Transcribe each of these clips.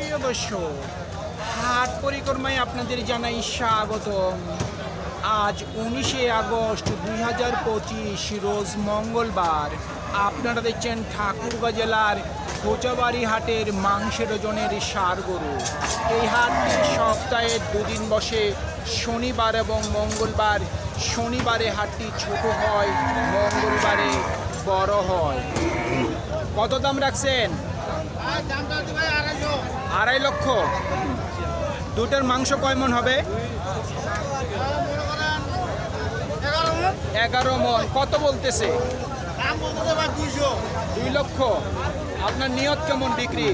প্রিয় দর্শক, হাট পরিক্রমায় আপনাদের জানাই স্বাগত আজ উনিশে আগস্ট দুই হাজার পঁচিশ, রোজ মঙ্গলবার। আপনারা দেখছেন ঠাকুরগাঁ জেলার কোচাবাড়ি হাটের মাংসের ওজনের সার গরু এই হাটটি সপ্তাহে দুদিন বসে, শনিবার এবং মঙ্গলবার। শনিবারে হাটটি ছোট হয়, মঙ্গলবারে বড় হয়। কত দাম রাখছেন? আড়াই লক্ষ। দুটোর মাংস কয় মন হবে? এগারো মন। কত বলতেছে? দুই লক্ষ। আপনার নিয়ত কেমন বিক্রি?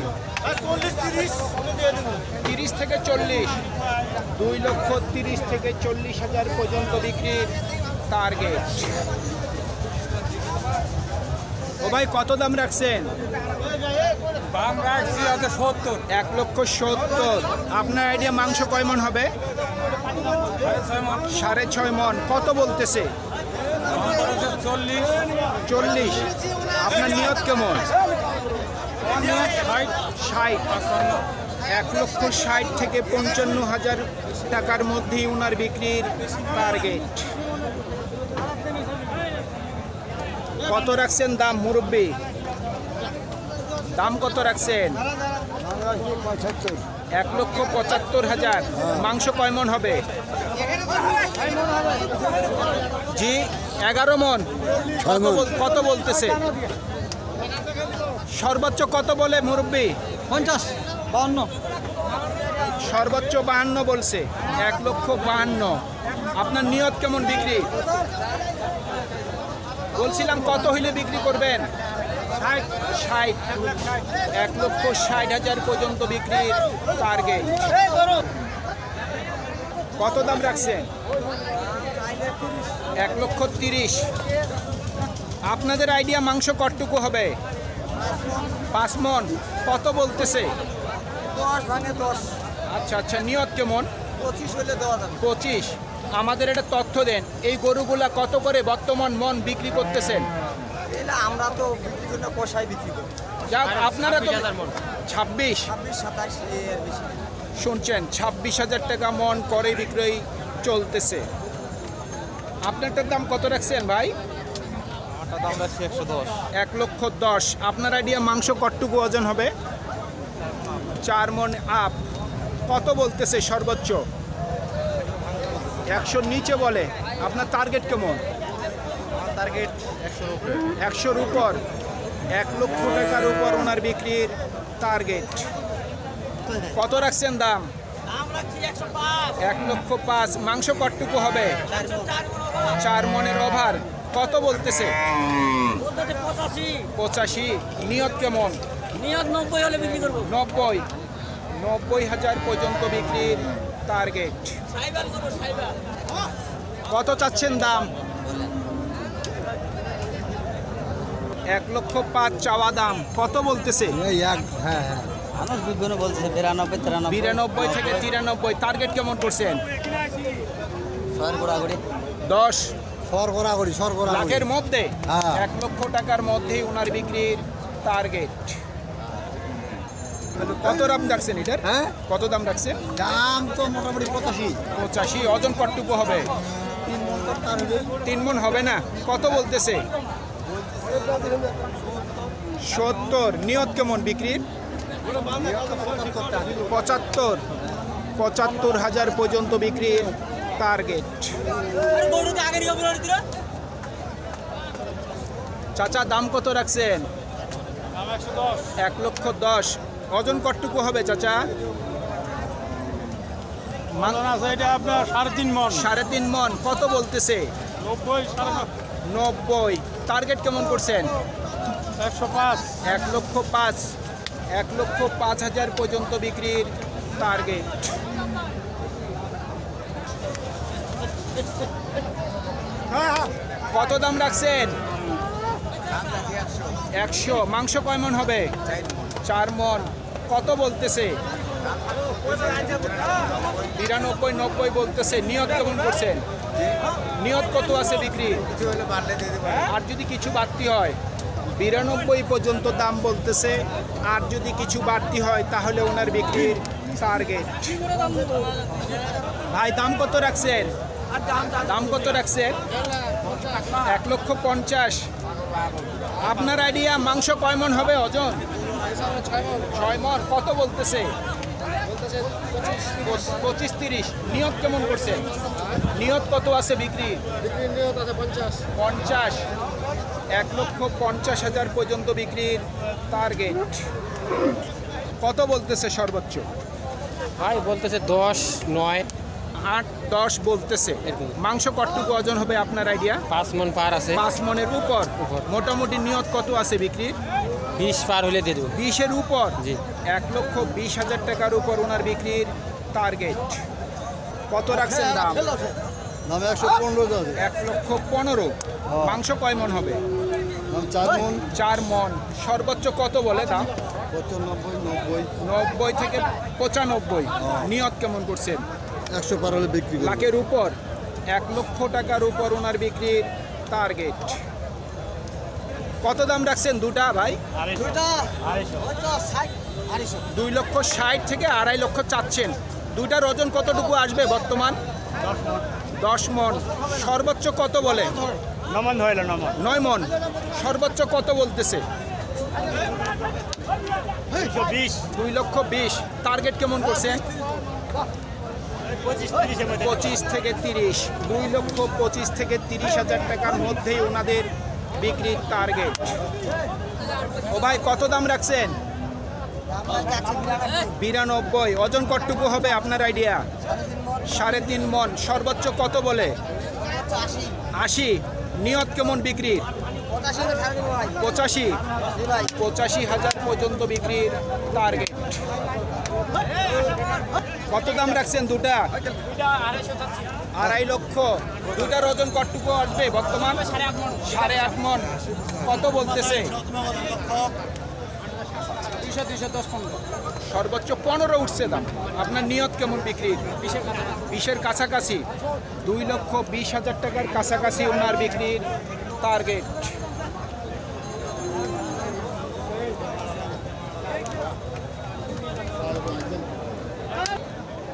তিরিশ থেকে চল্লিশ। দুই লক্ষ তিরিশ থেকে চল্লিশ হাজার পর্যন্ত বিক্রির টার্গেট ও ভাই, কত দাম রাখছেন দাম রাখছি আছে সত্তর এক লক্ষ সত্তর। আপনার আইডিয়া মাংস কয় মন হবে? সাড়ে ছয় মন। কত বলতেছে? চল্লিশ। আপনার নিয়ত কেমন? ষাট। ষাট। এক লক্ষ ষাট থেকে পঞ্চান্ন হাজার টাকার মধ্যেই ওনার বিক্রির টার্গেট কত রাখছেন দাম মুরব্বী? দাম কত রাখছেন? এক লক্ষ পঁচাত্তর হাজার। মাংস কয় মন হবে? জি এগারো মন। কত বলতেছে? সর্বোচ্চ কত বলে মুরব্বী? পঞ্চাশ বাউন্ন সর্বোচ্চ বাহান্ন বলছে। এক লক্ষ বাহান্ন। আপনার নিয়ত কেমন বিক্রি? বলছিলাম কত হইলে বিক্রি করবেন? ষাট এক লক্ষ ষাট হাজার পর্যন্ত বিক্রির টার্গেট কত দাম রাখছেন? এক লক্ষ তিরিশ। আপনাদের আইডিয়া মাংস কটটুকু হবে? পাঁচ মন। কত বলতেছে? আচ্ছা আচ্ছা নিয়ত কেমন? পঁচিশ আমাদের এটা তথ্য দেন এই গরুগুলা কত করে বর্তমান মন বিক্রি করতেছেন? এলে আমরা তো বিক্রি করি না কষাই বিক্রি করি। যাক আপনারা তো ছাব্বিশ ছাব্বিশ। সাতাশ এর বেশি শুনছেন ছাব্বিশ হাজার টাকা মন করে বিক্রয় চলতেছে। আপনারটার দাম কত রাখছেন ভাই? এক লক্ষ দশ। আপনার আইডিয়া মাংস কটটুকু ওজন হবে? চার মন আপ কত বলতেছে সর্বোচ্চ? একশোর নিচে বলে। আপনার টার্গেট কেমন? টার্গেট একশোর উপর। এক লক্ষ টাকার উপর ওনার বিক্রির টার্গেট। কত রাখছেন দাম? এক লক্ষ পাঁচ। মাংস কটটুকু হবে? চার মনের ওভার। কত বলতেছে? পঁচাশি। নিয়ত কেমন? নিয়ত নব্বই হলে বিক্রি করব। নব্বই। নব্বই হাজার পর্যন্ত বিক্রির টার্গেট। কত চাচ্ছেন দাম? এক লক্ষ পাঁচ চাওয়া দাম। কত বলতেছে? এই এক হ্যাঁ হ্যাঁ। মানুষ বিভিন্ন বলছে বিরানব্বই তিরানব্বই। বিরানব্বই থেকে তিরানব্বই। টার্গেট কেমন করছেন? ছয়ের দশ। সরবরাহ করি লাখের মধ্যে? হ্যাঁ। এক লক্ষ টাকার মধ্যেই ওনার বিক্রির টার্গেট কত দাম রাখছেন এটার? হ্যাঁ? কত দাম রাখছেন? দাম তো মোটামুটি পঁচাশি। পঁচাশি ওজন কটটুকু হবে। তিন হবে তিন মন হবে না? কত বলতেছে? সত্তর নিয়ত কেমন বিক্রির পঁচাত্তর পঁচাত্তর হাজার পর্যন্ত বিক্রির টার্গেট চাচা দাম কত রাখছেন? এক লক্ষ দশ। ওজন কটটুকু হবে চাচা? মন। সাড়ে তিন মন। কত বলতেছে? নব্বই। টার্গেট কেমন করছেন? একশো পাঁচ। এক লক্ষ পাঁচ। এক লক্ষ পাঁচ হাজার পর্যন্ত বিক্রির টার্গেট কত দাম রাখছেন? একশো। মাংস কয় মন হবে? চার মন। কত বলতেছে? বিরানব্বই নব্বই বলতেছে। নিয়ত কেমন করছেন? নিয়ত কত আছে বিক্রি? আর যদি কিছু বাড়তি হয়? বিরানব্বই পর্যন্ত দাম বলতেছে। আর যদি কিছু বাড়তি হয়, তাহলে ওনার বিক্রির টার্গেট ভাই, দাম কত রাখছেন? দাম কত রাখছেন? এক লক্ষ পঞ্চাশ। আপনার আইডিয়া মাংস কয় মন হবে ওজন ছয় মন। কত বলতেছে? পঁচিশ তিরিশ। নিয়ত কেমন করছে? নিয়ত কত আছে বিক্রি? নিয়ত আছে পঞ্চাশ। পঞ্চাশ। এক লক্ষ পঞ্চাশ হাজার পর্যন্ত বিক্রির টার্গেট কত বলতেছে সর্বোচ্চ? ভাই বলতেছে দশ নয়। আট দশ বলতেছে। মাংস কতটুকু ওজন হবে আপনার আইডিয়া পাঁচ মন পার আছে। পাঁচ মনের উপর। উপর। মোটামুটি নিয়ত কত আছে বিক্রির? বিশ পার হলে দিয়ে দেবো। বিশের উপর? জি। এক লক্ষ বিশ হাজার টাকার উপর ওনার বিক্রির টার্গেট কত রাখছেন দাম? দামে একশো পনেরো এক লক্ষ পনেরো। মাংস কয় মন হবে? চার মন। চার মন। সর্বোচ্চ কত বলে দাম? পঁচানব্বই নব্বই। নব্বই থেকে পঁচানব্বই। নিয়ত কেমন করছেন? একশো পার হলে বিক্রি লাখের উপর। এক লক্ষ টাকার উপর ওনার বিক্রির টার্গেট কত দাম রাখছেন দুটা ভাই? দুই লক্ষ ষাট থেকে আড়াই লক্ষ চাচ্ছেন। দুইটার ওজন কতটুকু আসবে বর্তমান? দশ মন। সর্বোচ্চ কত বলে? নমন হইল নমন নয় মন। সর্বোচ্চ কত বলতেছে? বিশ। দুই লক্ষ বিশ। টার্গেট কেমন মধ্যে। পঁচিশ থেকে তিরিশ। দুই লক্ষ পঁচিশ থেকে তিরিশ হাজার টাকার মধ্যেই ওনাদের বিক্রির টার্গেট ও ভাই, কত দাম রাখছেন? বিরানব্বই। ওজন কতটুকু হবে আপনার আইডিয়া সাড়ে তিন মন। সর্বোচ্চ কত বলে? আশি। নিয়ত কেমন বিক্রির পঁচাশি। পঁচাশি হাজার পর্যন্ত বিক্রির টার্গেট কত দাম রাখছেন দুটা? আড়াই লক্ষ। দুটার ওজন কতটুকু আসবে বর্তমান? সাড়ে আট মন। কত বলতেছে? সর্বোচ্চ পনেরো উঠছে দাম। আপনার নিয়ত কেমন বিক্রির বিশের কাছাকাছি। দুই লক্ষ বিশ হাজার টাকার কাছাকাছি ওনার বিক্রির টার্গেট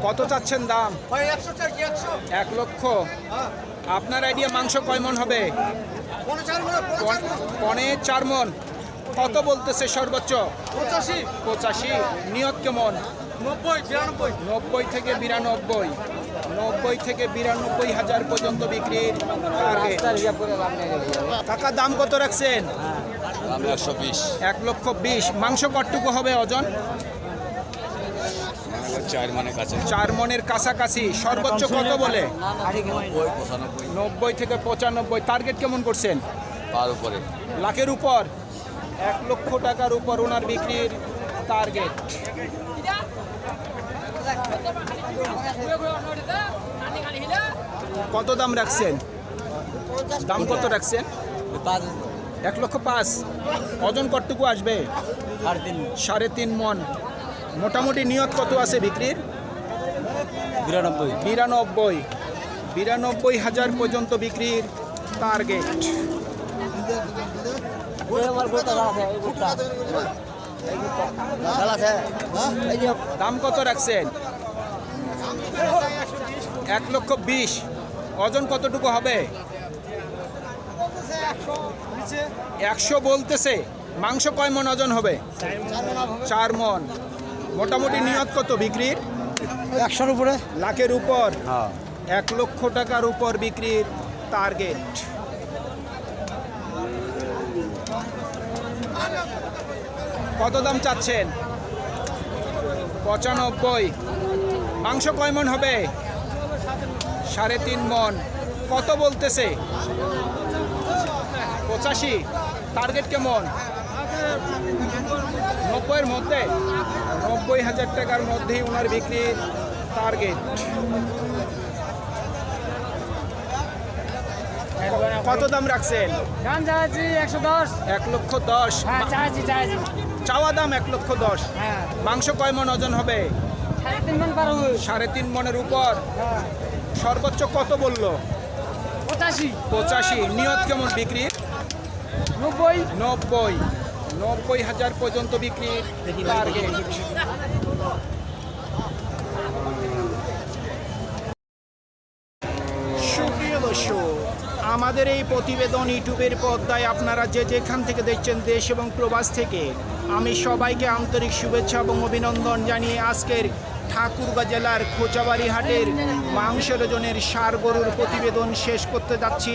কত চাচ্ছেন দাম? এক লক্ষ। আপনার আইডিয়া মাংস কয় মন হবে? পন- চার মন কত বলতেছে সর্বোচ্চ? পঁচাশি। পঁচাশি। নিয়ত কেমন? নব্বই থেকে বিরানব্বই। নব্বই থেকে বিরানব্বই হাজার পর্যন্ত বিক্রির কাকা দাম কত রাখছেন? একশো বিশ। এক লক্ষ বিশ। মাংস কটটুকু হবে ওজন চার মানে কাছে। চার মনের কাছাকাছি সর্বোচ্চ কত বলে? নব্বই থেকে পঁচানব্বই। টার্গেট কেমন করছেন? পার উপরে। লাখের উপর। এক লক্ষ টাকার উপর ওনার বিক্রির টার্গেট কত দাম রাখছেন? দাম কত রাখছেন? এক লক্ষ পাঁচ। ওজন কতটুকু আসবে? সাড়ে তিন সাড়ে তিন মন। মোটামুটি নিয়ত কত আছে বিক্রির? বিরানব্বই। বিরানব্বই। বিরানব্বই হাজার পর্যন্ত বিক্রির টার্গেট দাম কত রাখছেন? এক লক্ষ বিশ। ওজন কতটুকু হবে? একশো বলতেছে। মাংস কয় মন ওজন হবে? চার মন। মোটামুটি নিয়ত কত বিক্রির? একশোর উপরে। লাখের উপর? এক লক্ষ টাকার উপর বিক্রির টার্গেট কত দাম চাচ্ছেন? পঁচানব্বই। মাংস কয় মন হবে? সাড়ে তিন মন। কত বলতেছে? পঁচাশি। টার্গেট কেমন? নব্বইয়ের মধ্যে নব্বই হাজার টাকার মধ্যেই ওনার বিক্রির টার্গেট কত দাম রাখছেন? চাচ্ছি একশো দশ। এক লক্ষ দশ। হ্যাঁ চাওয়া দাম এক লক্ষ দশ। হ্যাঁ। মাংস কয় মন ওজন হবে? সাড়ে তিন মন পার হবে সাড়ে তিন মনের উপর। সর্বোচ্চ কত বলল? পঁচাশি। পঁচাশি। নিয়ত কেমন বিক্রি? নব্বই। নব্বই। নব্বই হাজার পর্যন্ত টার্গেট সুপ্রিয় আমাদের এই প্রতিবেদন ইউটিউবের পর্দায় আপনারা যে যেখান থেকে দেখছেন দেশ এবং প্রবাস থেকে, আমি সবাইকে আন্তরিক শুভেচ্ছা এবং অভিনন্দন জানিয়ে আজকের ঠাকুরগাঁ জেলার খোঁচাবাড়ি হাটের মাংসের ওজনের সার গরুর প্রতিবেদন শেষ করতে যাচ্ছি।